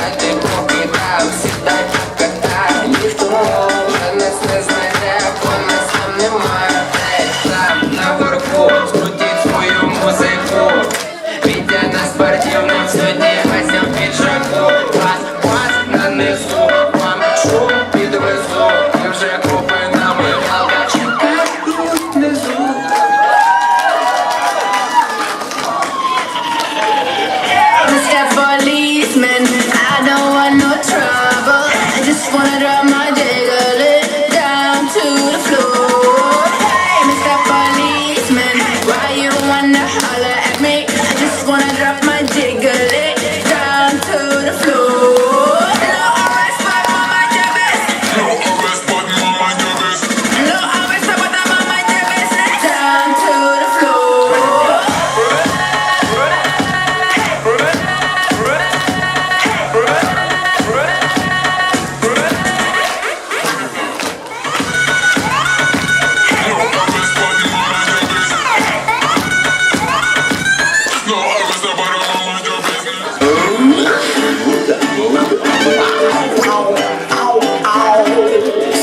I think Christmas.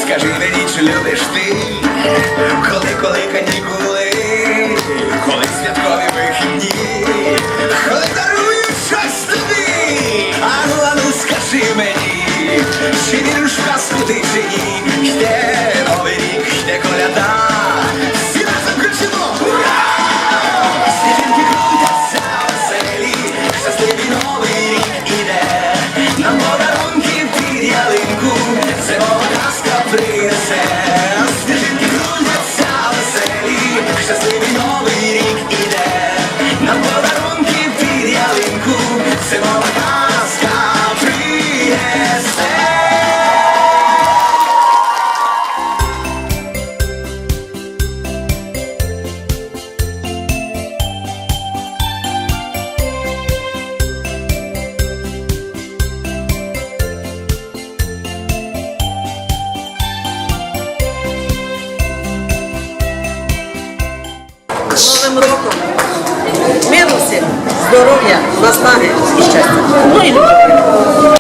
Скажи мені, чи любиш ти, коли, коли канікули, коли святкові вихідні, коли дарують щось тобі, а скажи мені, чи віриш в казку ти чи ні, йде новий рік, йде коляда. Новим роком. Миру здоров'я, наснаги і щастя. Ну